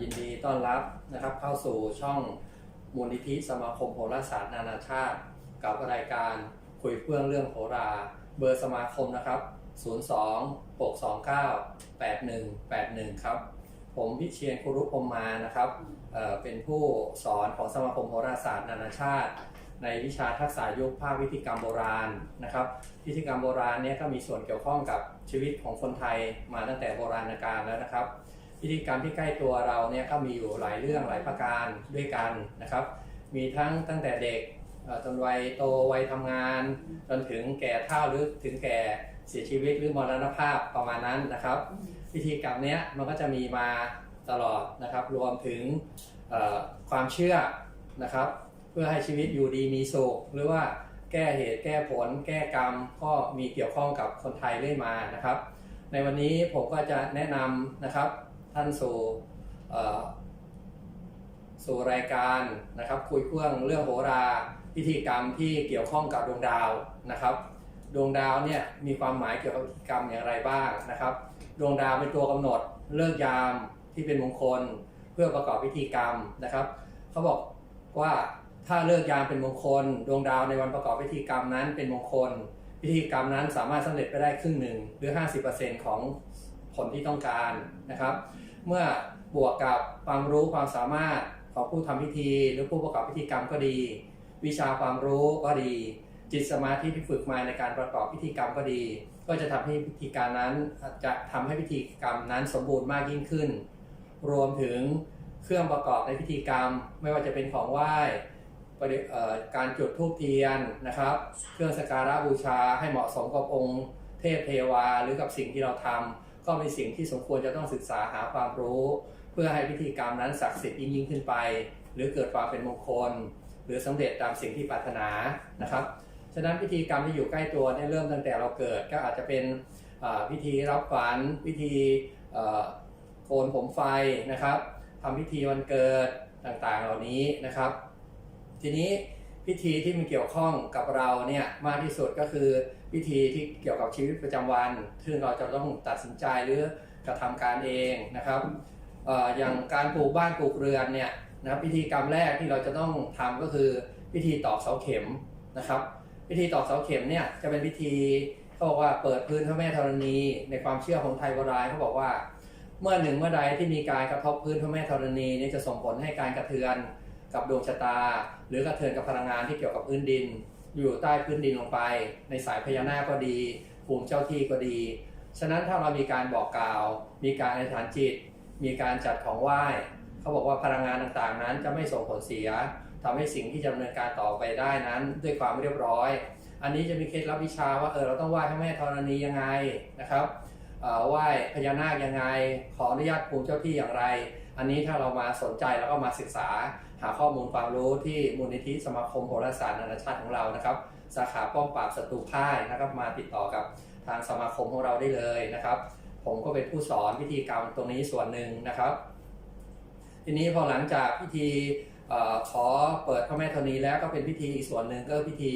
ยินดีต้อนรับนะครับเข้าสู่ช่องมูลนิธิสมาคมโหราศาสตร์นานาชาติ กับรายการคุยเพื่องเรื่องโหรา เบอร์สมาคมนะครับ 02 629 8181 ครับ ผมพิเชียนคุรุพมมานะครับเอ่อเป็นผู้สอนของสมาคมโหราศาสตร์นานาชาติ ในวิชาทักษะยุคภาควิธีกรรมโบราณนะครับพิธีกรรมโบราณเนี่ยก็มีส่วนเกี่ยวข้องกับชีวิตของคนไทยมาตั้งแต่โบราณกาลแล้วนะครับ พิธีกรรมที่ใกล้ตัวเราเนี่ยก็มีอยู่หลายเรื่องหลายประการด้วยกันนะครับ มีทั้งตั้งแต่เด็กจนวัยโตวัยทำงาน จนถึงแก่เฒ่าหรือถึงแก่เสียชีวิตหรือมรณภาพประมาณนั้นนะครับ พิธีกรรมเนี้ยมันก็จะมีมาตลอดนะครับ รวมถึงความเชื่อนะครับ เพื่อให้ชีวิตอยู่ดีมีสุขหรือว่าแก้เหตุแก้ผล แก้กรรมก็มีเกี่ยวข้องกับคนไทยเรื่อยมานะครับ ในวันนี้ผมก็จะแนะนำนะครับ ท่านสู่สู่รายการนะครับ คุยเพื่องเรื่องโหราพิธีกรรมที่เกี่ยวข้องกับดวงดาวนะครับ ดวงดาวเนี่ยมีความหมายเกี่ยวกับพิธีกรรมอย่างไรบ้างนะครับ ดวงดาวเป็นตัวกำหนดเลิกยามที่เป็นมงคลเพื่อประกอบพิธีกรรมนะครับเขาบอกว่าถ้าเลิกยามเป็นมงคล ดวงดาวในวันประกอบพิธีกรรมนั้นเป็นมงคล พิธีกรรมนั้นสามารถสำเร็จไปได้ครึ่งหนึ่งหรือ 50%ของ ผลที่ต้องการนะครับ เมื่อบวกกับความรู้ความสามารถของผู้ทำพิธีหรือผู้ประกอบพิธีกรรมก็ดี วิชาความรู้ก็ดี จิตสมาธิที่ฝึกมาในการประกอบพิธีกรรมก็ดี ก็จะทำให้พิธีการนั้นจะทำให้พิธีกรรมนั้นสมบูรณ์มากยิ่งขึ้น รวมถึงเครื่องประกอบในพิธีกรรม ไม่ว่าจะเป็นของไหว้การจุดธูปเทียนนะครับ เครื่องสการะบูชาให้เหมาะสมกับองค์เทพเทวาหรือกับสิ่งที่เราทำ ก็เป็นสิ่งที่สมควรจะต้องศึกษาหาความรู้ เพื่อให้พิธีกรรมนั้นศักดิ์สิทธิ์ยิ่งยิ่งขึ้นไป หรือเกิดความเป็นมงคล หรือสำเร็จตามสิ่งที่ปรารถนานะครับ ฉะนั้นพิธีกรรมที่อยู่ใกล้ตัวเนี่ยเริ่มตั้งแต่เราเกิดก็อาจจะเป็นพิธีรับฝันพิธีโกนผมไฟนะครับทำพิธีวันเกิดต่างๆเหล่านี้นะครับ ทีนี้พิธีที่มันเกี่ยวข้องกับเราเนี่ยมากที่สุดก็คือ พิธีที่เกี่ยวกับชีวิตประจำวัน ซึ่งเราจะต้องตัดสินใจหรือกระทำการเองนะครับอย่างการปลูกบ้านปลูกเรือนเนี่ยนะพิธีกรรมแรกที่เราจะต้องทำก็คือพิธีตอกเสาเข็มนะครับพิธีตอกเสาเข็มเนี่ยจะเป็นพิธีเขาบอกว่าเปิดพื้นพระแม่ธรณีในความเชื่อของไทยโบราณเขาบอกว่า เมื่อหนึ่งเมื่อใดที่มีการกระทบพื้นพระแม่ธรณีนี่จะส่งผลให้การกระเทือนกับดวงชะตา หรือกระเทือนกับพลังงานที่เกี่ยวกับพื้นดิน อยู่ใต้พื้นดินลงไป ในสายพญานาคก็ดีภูมิเจ้าที่ก็ดี ฉะนั้นถ้าเรามีการบอกกล่าว มีการอธิษฐานจิต มีการจัดของไหว้เขาบอกว่าพลังงานต่างๆนั้นจะไม่ส่งผลเสียทำให้สิ่งที่จะดำเนินการต่อไปได้นั้นด้วยความเรียบร้อย อันนี้จะมีเคล็ดลับวิชาว่าเออเราต้องไหว้พระแม่ธรณียังไงนะครับไหว้พญานาคยังไง ขออนุญาตภูมิเจ้าที่อย่างไร อันนี้ถ้าเรามาสนใจแล้วก็มาศึกษา หาข้อมูลความรู้ที่มูลนิธิสมาคมโหราศาสตร์นานาชาติของเรานะครับ สาขาป้องปราบศัตรูพ่ายนะครับมาติดต่อกับทางสมาคมของเราได้เลยนะครับ ผมก็เป็นผู้สอนพิธีกรรมตรงนี้ส่วนหนึ่งนะครับ ทีนี้พอหลังจากพิธีอขอเปิดพระแม่ธรณีแล้วก็เป็นพิธีอีกส่วนหนึ่งก็พิธี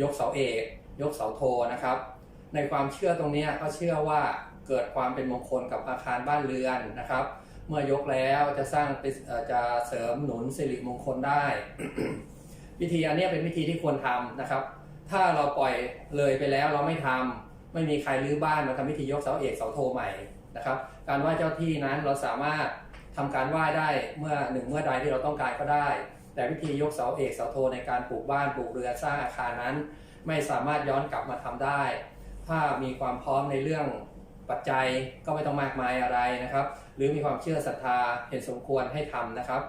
ยกเสาเอก ยกเสาโทนะครับ ในความเชื่อตรงนี้ก็เชื่อว่าเกิดความเป็นมงคลกับอาคารบ้านเรือนนะครับ มื่อยกแล้วจะสร้างเป็นเอ่อจะเสริมหนุนสิริมงคลได้พิธีอันนี้เป็นพิธีที่ควรทำนะครับ ถ้าเราปล่อยเลยไปแล้วเราไม่ทำไม่มีใครรื้อบ้านมาทำพิธียกเสาเอกเสาโทใหม่นะครับ การไหว้เจ้าที่นั้นเราสามารถทำการไหว้ได้เมื่อหนึ่งเมื่อใดที่เราต้องการก็ได้ แต่พิธียกเสาเอกเสาโทในการปลูกบ้านปลูกเรือสร้างอาคารนั้น ไม่สามารถย้อนกลับมาทำได้ ถ้ามีความพร้อมในเรื่อง ปัจจัยก็ไม่ต้องมากมายอะไรนะครับ หรือมีความเชื่อศรัทธาเห็นสมควรให้ทำนะครับ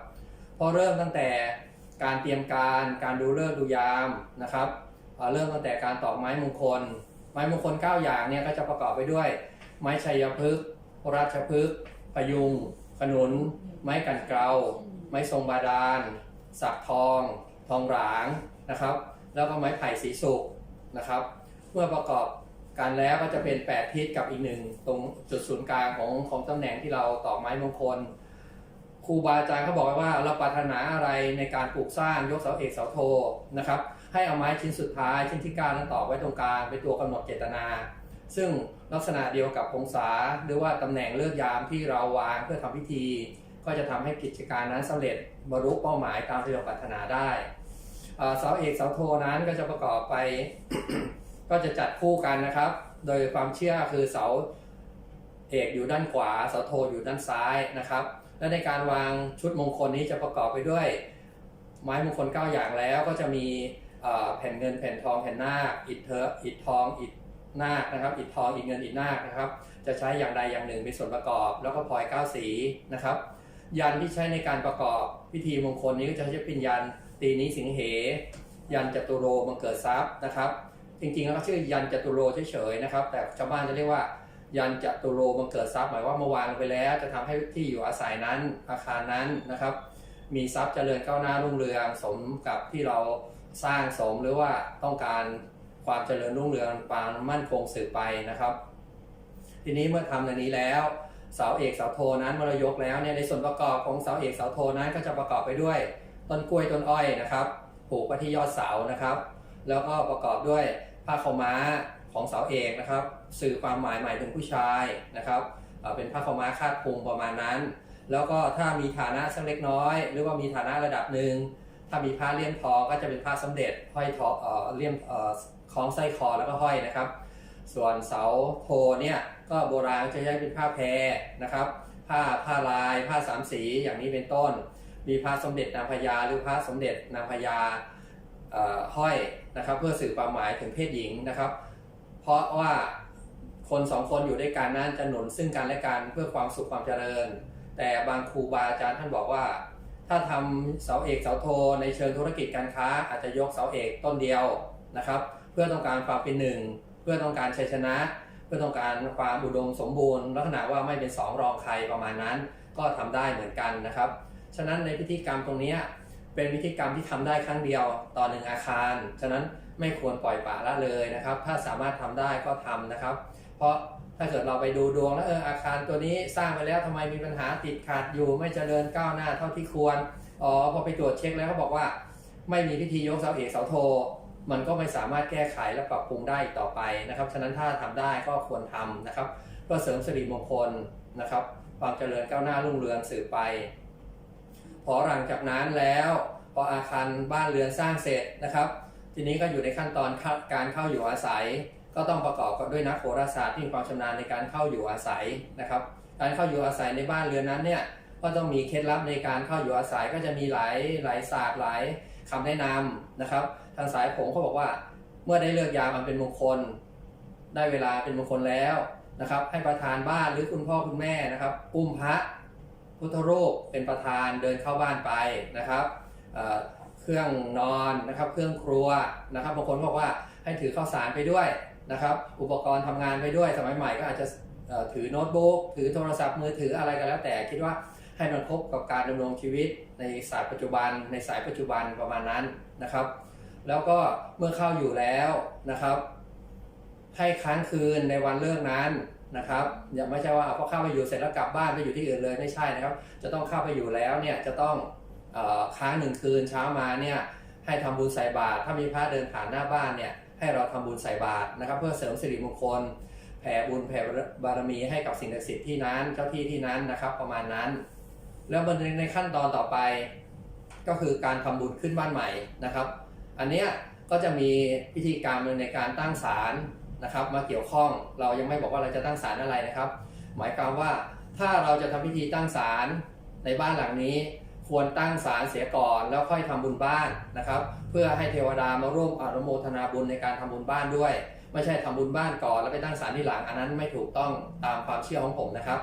พอเริ่มตั้งแต่การเตรียมการการดูเลิกดูยามนะครับเเริ่มตั้งแต่การตอกไม้มงคล ไม้มงคล 9 อย่างเนี่ยก็จะประกอบไปด้วย ไม้ชัยพฤกษ์ราชพฤกษ์พยุง ขนุน ไม้กันเกลาไม้ทรงบาดาล สักทอง ทองหลางนะครับ แล้วก็ไม้ไผ่สีสุกนะครับ เมื่อประกอบ กันแล้วก็จะเป็น 8 ทิศกับอีกหนึ่งตรงจุดศูนย์กลางของของตำแหน่งที่เราต่อไม้มงคลครูบาอาจารย์เขาบอกไว้ว่าเราปรารถนาอะไรในการปลูกสร้างยกเสาเอกเสาโทนะครับให้เอาไม้ชิ้นสุดท้ายชิ้นที่ก้านั้นต่อไว้ตรงกลางเป็นตัวกำหนดเจตนา ซึ่งลักษณะเดียวกับองศาหรือว่าตำแหน่งเลือกยามที่เราวางเพื่อทำพิธี ก็จะทำให้กิจการนั้นสำเร็จบรรลุเป้าหมายตามที่เราปรารถนาได้เอ่อเสาเอกเสาโทนั้นก็จะประกอบไป ก็จะจัดคู่กันนะครับ โดยความเชื่อคือเสาเอกอยู่ด้านขวา เสาโทอยู่ด้านซ้ายนะครับ และในการวางชุดมงคลนี้จะประกอบไปด้วย ไม้มงคล 9 อย่างแล้วก็จะมีแผ่นเงินแผ่นทองแผ่นนาคอิฐเทอะอิฐทองอิฐนาคนะครับ อิฐทองอิฐเงินอิฐนาคนะครับ จะใช้อย่างใดอย่างหนึ่งเป็นส่วนประกอบ แล้วก็พลอยเก้าสีนะครับ ยันที่ใช้ในการประกอบพิธีมงคลนี้ก็จะใช้เป็นยันตีนี้สิงเห ยันจตุโรบังเกิดทรัพย์นะครับ จริงๆแล้วก็ชื่อยันจตุโรเฉยๆนะครับ แต่ชาวบ้านจะเรียกว่า ยันจตุโรบังเกิดทรัพย์หมายว่าเมื่อวางไปแล้ว จะทำให้ที่อยู่อาศัยนั้นอาคารนั้นนะครับ มีทรัพย์เจริญก้าวหน้ารุ่งเรืองสมกับที่เราสร้างสมหรือว่าต้องการความเจริญรุ่งเรืองความมั่นคงสืบไปนะครับ ทีนี้เมื่อทำอันนี้แล้วเสาเอกเสาโทนั้นเมื่อเรายกแล้วเนี่ยในส่วนประกอบของเสาเอกเสาโทนั้นก็จะประกอบไปด้วยต้นกล้วยต้นอ้อยนะครับ ผูกไว้ที่ยอดเสานะครับ แล้วก็ประกอบด้วยผ้าขาวม้าของเสาเอกนะครับ สื่อความหมายหมายถึงผู้ชายนะครับเป็นผ้าขาวม้าคาดพุงประมาณนั้น แล้วก็ถ้ามีฐานะสักเล็กน้อย หรือว่ามีฐานะระดับหนึ่งถ้ามีผ้าเลี่ยมทองก็จะเป็นผ้าสำเร็จห้อยทอเอ่อเลี่ยมเอ่อคล้องไส้คอแล้วก็ห้อยนะครับ ส่วนเสาโทเนี่ยก็โบราณจะใช้เป็นผ้าแพรนะครับ ผ้าผ้าลาย ผ้าสามสีอย่างนี้เป็นต้น มีพระสมเด็จนางพญาหรือพระสมเด็จนางพญาห้อย นะครับ เพื่อสื่อความหมายถึงเพศหญิงนะครับ เพราะว่าคนสองคนอยู่ด้วยกันนั้นจะหนุนซึ่งกันและกันเพื่อความสุขความเจริญ แต่บางครูบาอาจารย์ท่านบอกว่า ถ้าทำเสาเอกเสาโทในเชิงธุรกิจการค้า อาจจะยกเสาเอกต้นเดียวนะครับ เพื่อต้องการความเป็นหนึ่งเพื่อต้องการชัยชนะ เพื่อต้องการความอุดมสมบูรณ์ ลักษณะว่าไม่เป็นสองรองใครประมาณนั้น ก็ทำได้เหมือนกันนะครับ ฉะนั้นในพิธีกรรมตรงนี้ เป็นพิธีกรรมที่ทำได้ครั้งเดียวต่อหนึ่งอาคาร ฉะนั้นไม่ควรปล่อยปละละเลยนะครับ ถ้าสามารถทำได้ก็ทำนะครับ เพราะถ้าเกิดเราไปดูดวงแล้วเอออาคารตัวนี้สร้างไปแล้วทำไมมีปัญหาติดขัดอยู่ ไม่เจริญก้าวหน้าเท่าที่ควร อ๋อพอไปตรวจเช็คแล้วเขาบอกว่า ไม่มีพิธียกเสาเอกเสาโท มันก็ไม่สามารถแก้ไขและปรับปรุงได้อีกต่อไปนะครับ ฉะนั้นถ้าทำได้ก็ควรทำนะครับเพื่อเสริมสิริมงคลนะครับ ความเจริญก้าวหน้ารุ่งเรืองสืบไป พอหลังจากนั้นแล้วพออาคารบ้านเรือนสร้างเสร็จนะครับ ทีนี้ก็อยู่ในขั้นตอนการเข้าอยู่อาศัย ก็ต้องประกอบกับด้วยนักโหราศาสตร์ที่มีความชำนาญในการเข้าอยู่อาศัยนะครับ การเข้าอยู่อาศัยในบ้านเรือนนั้นเนี่ยก็ต้องมีเคล็ดลับในการเข้าอยู่อาศัยก็จะมีหลายหลายศาสตร์หลายคำแนะนำนะครับ ทางสายผมเขาบอกว่า เมื่อได้เลือกยามันเป็นมงคล ได้เวลาเป็นมงคลแล้วนะครับ ให้ประธานบ้านหรือคุณพ่อคุณแม่นะครับอุ้มพระ พุทธรูปเป็นประธานเดินเข้าบ้านไปนะครับเเครื่องนอนนะครับ เครื่องครัวนะครับบางคนบอกว่าให้ถือข้าวสารไปด้วยนะครับ อุปกรณ์ทำงานไปด้วย สมัยใหม่ก็อาจจะถือโน้ตบุ๊กถือโทรศัพท์มือถืออะไรก็แล้วแต่คิดว่าให้มันครบกับการดำรงชีวิตในสายปัจจุบัน ในสายปัจจุบันประมาณนั้นนะครับ แล้วก็เมื่อเข้าอยู่แล้วนะครับ ให้ค้างคืนในวันเลิกนั้น นะครับอย่าไม่ใช่ว่าพอเข้าไปอยู่เสร็จแล้วกลับบ้านไปอยู่ที่อื่นเลยไม่ใช่นะครับ จะต้องเข้าไปอยู่แล้วเนี่ยจะต้องค้างหนึ่งคืนเช้ามาเนี่ยให้ทำบุญใส่บาตรถ้ามีพระเดินผ่านหน้าบ้านเนี่ยให้เราทำบุญใส่บาตรนะครับ เพื่อเสริมสิริมงคล แผ่บุญแผ่บารมีให้กับสิ่งศักดิ์สิทธิ์ที่นั้นเจ้าที่ที่นั้นนะครับประมาณนั้น แล้วในขั้นตอนต่อไป ก็คือการทำบุญขึ้นบ้านใหม่นะครับ อันเนี้ยก็จะมีพิธีกรรมในการตั้งศาล นะครับมาเกี่ยวข้องเรายังไม่บอกว่าเราจะตั้งศาลอะไรนะครับ หมายความว่าถ้าเราจะทำพิธีตั้งศาลในบ้านหลังนี้ ควรตั้งศาลเสียก่อนแล้วค่อยทำบุญบ้านนะครับ เพื่อให้เทวดามาร่วมอนุโมทนาบุญในการทำบุญบ้านด้วย ไม่ใช่ทำบุญบ้านก่อนแล้วไปตั้งศาลที่หลัง อันนั้นไม่ถูกต้องตามความเชื่อของผมนะครับ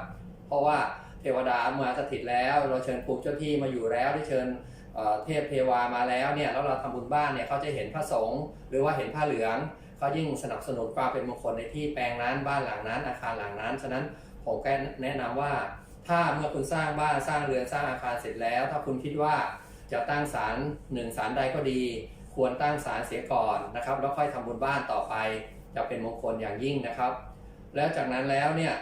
เพราะว่าเทวดาเมื่อสถิตแล้ว เราเชิญปู่เจ้าที่มาอยู่แล้วได้เชิญเทพเทวามาแล้วเนี่ยแล้วเราทำบุญบ้านเนี่ยเขาจะเห็นพระสงฆ์หรือว่าเห็นผ้าเหลือง เขายิ่งสนับสนุนความเป็นมงคลในที่แปลงนั้นบ้านหลังนั้นอาคารหลังนั้น ฉะนั้นผมก็แนะนำว่า ถ้าเมื่อคุณสร้างบ้านสร้างเรือนสร้างอาคารเสร็จแล้ว ถ้าคุณคิดว่าจะตั้งศาลหนึ่งศาลใดก็ดี ควรตั้งศาลเสียก่อนนะครับ แล้วค่อยทำบุญบ้านต่อไป จะเป็นมงคลอย่างยิ่งนะครับ แล้วจากนั้นแล้วเนี่ย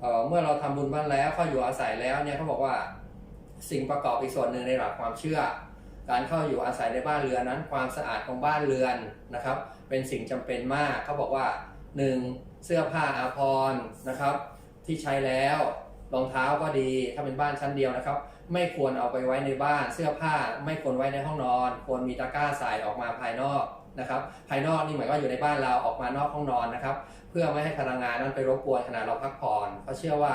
เเมื่อเราทำบุญบ้านแล้วเข้าอยู่อาศัยแล้วเนี่ยเขาบอกว่าสิ่งประกอบอีกส่วนหนึ่งในหลักความเชื่อ การเข้าอยู่อาศัยในบ้านเรือนนั้น ความสะอาดของบ้านเรือนนะครับ เป็นสิ่งจำเป็นมากเขาบอกว่า 1. เสื้อผ้าอาภรณ์นะครับ ที่ใช้แล้วรองเท้าก็ดีถ้าเป็นบ้านชั้นเดียวนะครับ ไม่ควรเอาไปไว้ในบ้านเสื้อผ้า ไม่ควรไว้ในห้องนอน ควรมีตะกร้าใส่ออกมาภายนอกนะครับ ภายนอกนี่หมายว่าอยู่ในบ้านเราออกมานอกห้องนอนนะครับ เพื่อไม่ให้พลังงานนั้นไปรบกวนขณะเราพักผ่อนเพราะเชื่อว่า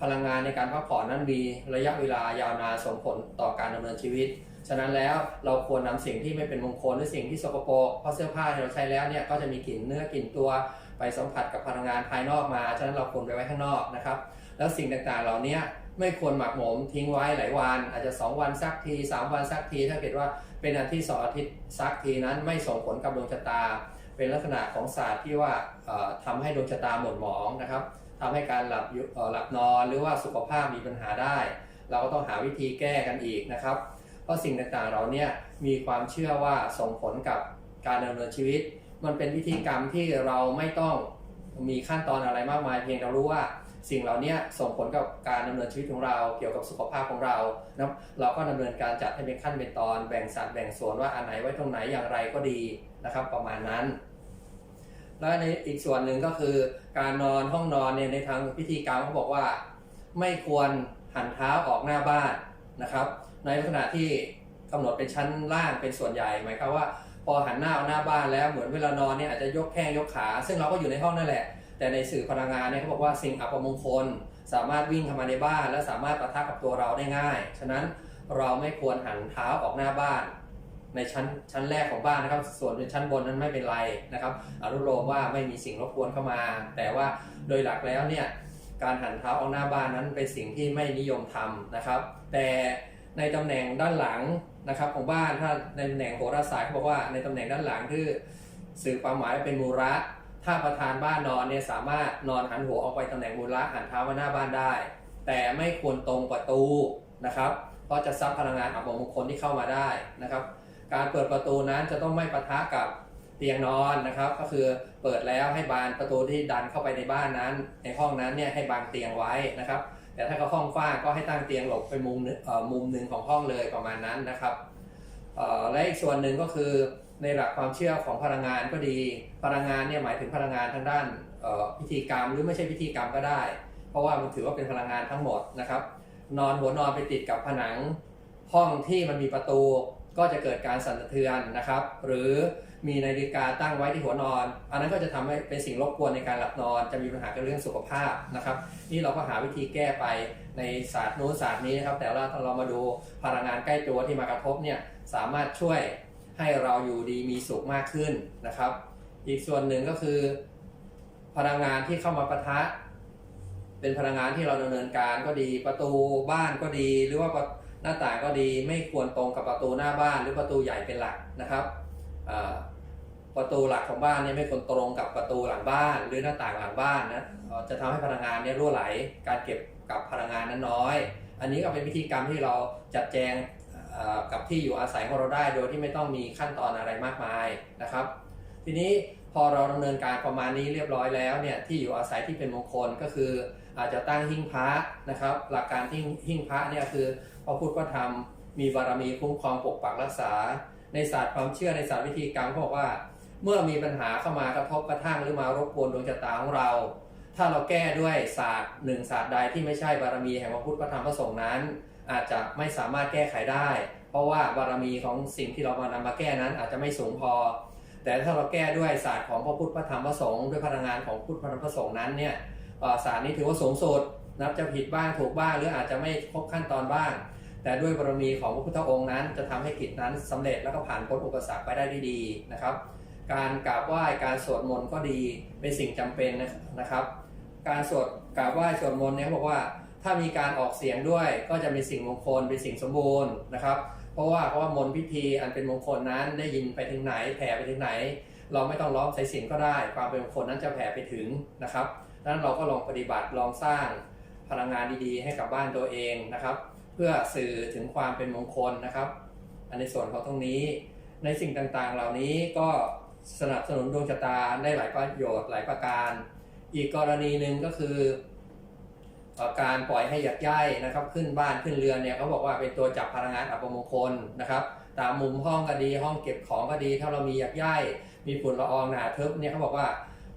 พลังงานในการพักผ่อนนั้นมีระยะเวลายาวนานส่งผลต่อการดำเนินชีวิต ฉะนั้นแล้วเราควรนำสิ่งที่ไม่เป็นมงคลหรือสิ่งที่สกปรกเพราะเสื้อผ้าที่เราใช้แล้วเนี่ยก็จะมีกลิ่นเนื้อกลิ่นตัวไปสัมผัสกับพลังงานภายนอกมา ฉะนั้นเราควรไปไว้ข้างนอกนะครับ แล้วสิ่งต่างๆเหล่านี้ไม่ควรหมักหมมทิ้งไว้หลายวัน อาจจะ 2 วันสักที 3 วันสักที ถ้าเกิดว่าเป็นอาทิตย์สองอาทิตย์สักทีนั้นไม่ส่งผลกับดวงชะตา เป็นลักษณะของศาสตร์ที่ว่าเอ่อทำให้ดวงชะตาหม่นหมองนะครับทำให้การหลับหลับนอนหรือว่าสุขภาพมีปัญหาได้ เราก็ต้องหาวิธีแก้กันอีกนะครับ ราะสิ่งต่างๆเราเนี่ยมีความเชื่อว่าส่งผลกับการดำเนินชีวิต มันเป็นพิธีกรรมที่เราไม่ต้องมีขั้นตอนอะไรมากมาย เพียงเรารู้ว่าสิ่งเหล่านี้ส่งผลกับการดำเนินชีวิตของเรา เกี่ยวกับสุขภาพของเรานะเราก็ดำเนินการจัดให้เป็นขั้นเป็นตอน แบ่งสัดแบ่งส่วนว่าอันไหนไว้ตรงไหนอย่างไรก็ดีนะครับ ประมาณนั้น และในอีกส่วนหนึ่งก็คือ การนอนห้องนอนเนี่ยในทางพิธีกรรมเขาบอกว่า ไม่ควรหันเท้าออกหน้าบ้านนะครับ ในลักษณะที่กำหนดเป็นชั้นล่างเป็นส่วนใหญ่หมายความว่า พอหันหน้าออกหน้าบ้านแล้วเหมือนเวลานอนเนี่ยอาจจะยกแข้งยกขา ซึ่งเราก็อยู่ในห้องนั่นแหละ แต่ในสื่อพลังงานเนี่ยเขาบอกว่าสิ่งอัปมงคล สามารถวิ่งเข้ามาในบ้าน และสามารถปะทะกับตัวเราได้ง่าย ฉะนั้นเราไม่ควรหันเท้าออกหน้าบ้าน ในชั้นชั้นแรกของบ้านนะครับ ส่วนเป็นชั้นบนนั้นไม่เป็นไรนะครับอนุโลมว่าไม่มีสิ่งรบกวนเข้ามา แต่ว่าโดยหลักแล้วเนี่ยการหันเท้าออกหน้าบ้านนั้นเป็นสิ่งที่ไม่นิยมทำนะครับ แต่ ในตำแหน่งด้านหลังนะครับของบ้านถ้าในตำแหน่งโหราศาสตร์เขาบอกว่าในตำแหน่งด้านหลังคือสื่อความหมายเป็นมูระ ถ้าประธานบ้านนอนเนี่ยสามารถนอนหันหัวออกไปตำแหน่งมูระหันเท้ามาหน้าบ้านได้ แต่ไม่ควรตรงประตูนะครับเพราะจะซับพลังงานอัปมงคลที่เข้ามาได้นะครับ การเปิดประตูนั้นจะต้องไม่ปะทะกับเตียงนอนนะครับ ก็คือเปิดแล้วให้บานประตูที่ดันเข้าไปในบ้านนั้น ในห้องนั้นเนี่ยให้บานเตียงไว้นะครับ แต่ถ้าเขาห้องฟ้างก็ให้ตั้งเตียงหลบไปมุมมุมหนึ่งของห้องเลยประมาณนั้นนะครับและอีกส่วนหนึ่งก็คือในหลักความเชื่อของพลังงานก็ดี พลังงานเนี่ยหมายถึงพลังงานทางด้านพิธีกรรมหรือไม่ใช่พิธีกรรมก็ได้ เพราะว่ามันถือว่าเป็นพลังงานทั้งหมดนะครับ นอนหัวนอนไปติดกับผนังห้องที่มันมีประตู ก็จะเกิดการสั่นสะเทือนนะครับ หรือมีนาฬิกาตั้งไว้ที่หัวนอน อันนั้นก็จะทำให้เป็นสิ่งรบกวนในการหลับนอน จะมีปัญหากับเรื่องสุขภาพนะครับ นี่เราก็หาวิธีแก้ไปในศาสตร์นู้นศาสตร์นี้นะครับ แต่ว่าถ้าเรามาดูพลังงานใกล้ตัวที่มากระทบเนี่ยสามารถช่วยให้เราอยู่ดีมีสุขมากขึ้นนะครับ อีกส่วนหนึ่งก็คือ พลังงานที่เข้ามาปะทะ เป็นพลังงานที่เราดำเนินการก็ดีประตูบ้านก็ดีหรือว่า หน้าต่างก็ดีไม่ควรตรงกับประตูหน้าบ้านหรือประตูใหญ่เป็นหลักนะครับประตูหลักของบ้านเนี่ยไม่ควรตรงกับประตูหลังบ้านหรือหน้าต่างหลังบ้านนะจะทำให้พลังงานเนี่ยรั่วไหล การเก็บกับพลังงานนั้นน้อย อันนี้ก็เป็นวิธีกรรมที่เราจัดแจงกับที่อยู่อาศัยของเราได้โดยที่ไม่ต้องมีขั้นตอนอะไรมากมายนะครับ ทีนี้พอเราดำเนินการประมาณนี้เรียบร้อยแล้วเนี่ยที่อยู่อาศัยที่เป็นมงคลก็คืออาจจะตั้งหิ้งพระนะครับ หลักการที่หิ้งพระเนี่ยคือ ระพุทธพระธรรม มีบารมีคุ้มครองปกปักรักษา ในศาสตร์ความเชื่อในศาสตร์วิธีกรรมเขาบอกว่า เมื่อมีปัญหาเข้ามากระทบกระทั่งหรือมารบกวนดวงชะตาของเรา ถ้าเราแก้ด้วยศาสตร์หนึ่งศาสตร์ใดที่ไม่ใช่บารมีแห่งพระพุทธพระธรรมพระสงฆ์นั้น อาจจะไม่สามารถแก้ไขได้ เพราะว่าบารมีของสิ่งที่เรามานำมาแก้นั้นอาจจะไม่สูงพอ แต่ถ้าเราแก้ด้วยศาสตร์ของพระพุทธพระธรรมพระสงฆ์ด้วยพลังงานของพุทธพระธรรมพระสงฆ์นั้นเนี่ยศาสตร์นี้ถือว่าสูงสุดนับจะผิดบ้างถูกบ้างหรืออาจจะไม่ครบขั้นตอนบ้าง แต่ด้วยบารมีของพระพุทธองค์นั้น จะทำให้กิจนั้นสำเร็จแล้วก็ผ่านพ้นอุปสรรคไปได้ดีนะครับ การกราบไหว้การสวดมนต์ก็ดีเป็นสิ่งจำเป็นนะครับ การสวดกราบไหว้สวดมนต์เนี่ยเขาบอกว่าถ้ามีการออกเสียงด้วยก็จะมีสิ่งมงคลเป็นสิ่งสมบูรณ์นะครับ เพราะว่าเพราะว่ามนต์พิธีอันเป็นมงคลนั้นได้ยินไปถึงไหนแผ่ไปถึงไหน เราไม่ต้องร้องสายสิญจนก็ได้ ความเป็นมงคลนั้นจะแผ่ไปถึงนะครับดังนั้นเราก็ลองปฏิบัติลองสร้างพลังงานดีๆ ให้กับบ้านตัวเองนะครับ พื่อสื่อถึงความเป็นมงคลนะครับ อันในส่วนของตรงนี้ ในสิ่งต่างๆ เหล่านี้ก็สนับสนุนดวงชะตาได้หลายประโยชน์หลายประการ อีกกรณีหนึ่งก็คือการปล่อยให้หยักย่ายนะครับ ขึ้นบ้านขึ้นเรือนเนี่ยเขาบอกว่าเป็นตัวจับพลังงานอัปมงคลนะครับ ตามมุมห้องก็ดีห้องเก็บของก็ดี ถ้าเรามีหยักย่ายมีฝุ่นละอองหนาทึบเนี่ยเขาบอกว่า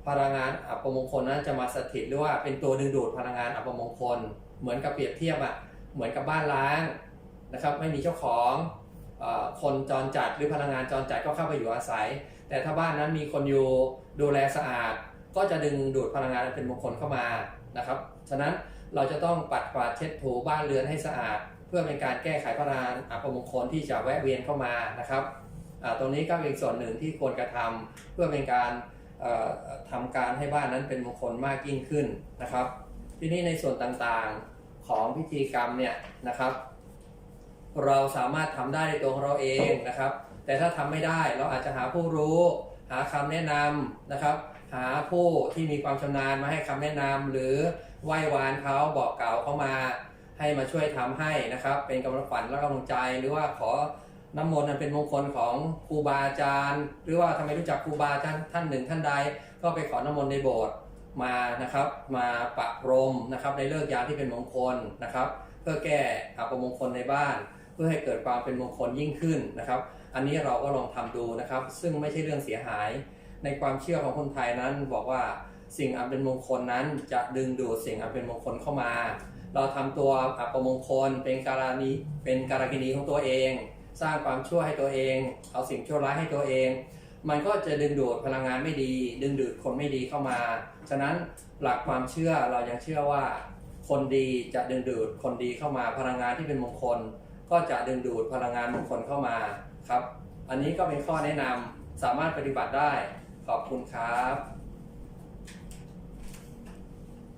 พลังงานอัปมงคลนั้นจะมาสถิตหรือว่าเป็นตัวดึงดูดพลังงานอัปมงคล เหมือนกับเปรียบเทียบอะ เหมือนกับบ้านล้างนะครับไม่มีเจ้าของอคนจรจัดหรือพลังงานจรจัดก็เข้าไปอยู่อาศัย แต่ถ้าบ้านนั้นมีคนอยู่ดูแลสะอาด ก็จะดึงดูดพลังงานเป็นมงคลเข้ามานะครับฉะนั้นเราจะต้องปัดกวาดเช็ดถูบ้านเรือนให้สะอาด เพื่อเป็นการแก้ไขพลังงานอัปมงคลที่จะแวะเวียนเข้ามานะครับตรงนี้ก็เป็นส่วนหนึ่งที่ควรกระทำเพื่อเป็นการเอ่อทำการให้บ้านนั้นเป็นมงคลมากยิ่งขึ้นนะครับ ทีนี้ในส่วนต่างๆ ของพิธีกรรมเนี่ยนะครับ เราสามารถทำได้ในตัวของเราเองนะครับ แต่ถ้าทำไม่ได้เราอาจจะหาผู้รู้ หาคำแนะนำนะครับ หาผู้ที่มีความชำนาญมาให้คำแนะนำหรือไหว้วานเขาบอกกล่าวเขามาให้มาช่วยทำให้นะครับ เป็นกำลังฝันและกำลังใจหรือว่าขอน้ำมนต์อันเป็นมงคลของครูบาอาจารย์ หรือว่าทำไมรู้จักครูบาอาจารย์ท่านหนึ่งท่านใด ก็ไปขอน้ำมนต์ในโบสถ์ มานะครับมาปะพรมนะครับในเลิกยามที่เป็นมงคลนะครับ เพื่อแก้อัปมงคลในบ้าน เพื่อให้เกิดความเป็นมงคลยิ่งขึ้นนะครับ อันนี้เราก็ลองทำดูนะครับ ซึ่งไม่ใช่เรื่องเสียหาย ในความเชื่อของคนไทยนั้นบอกว่าสิ่งอันเป็นมงคลนั้นจะดึงดูดสิ่งอันเป็นมงคลเข้ามา เราทำตัวอัปมงคลเป็นการณีเป็นการกินีของตัวเอง สร้างความชั่วให้ตัวเอง เอาสิ่งชั่วร้ายให้ตัวเอง มันก็จะดึงดูดพลังงานไม่ดี ดึงดูดคนไม่ดีเข้ามา ฉะนั้นหลักความเชื่อเรายังเชื่อว่า คนดีจะดึงดูดคนดีเข้ามาพลังงานที่เป็นมงคล ก็จะดึงดูดพลังงานมงคลเข้ามาครับ อันนี้ก็เป็นข้อแนะนำสามารถปฏิบัติได้ขอบคุณครับ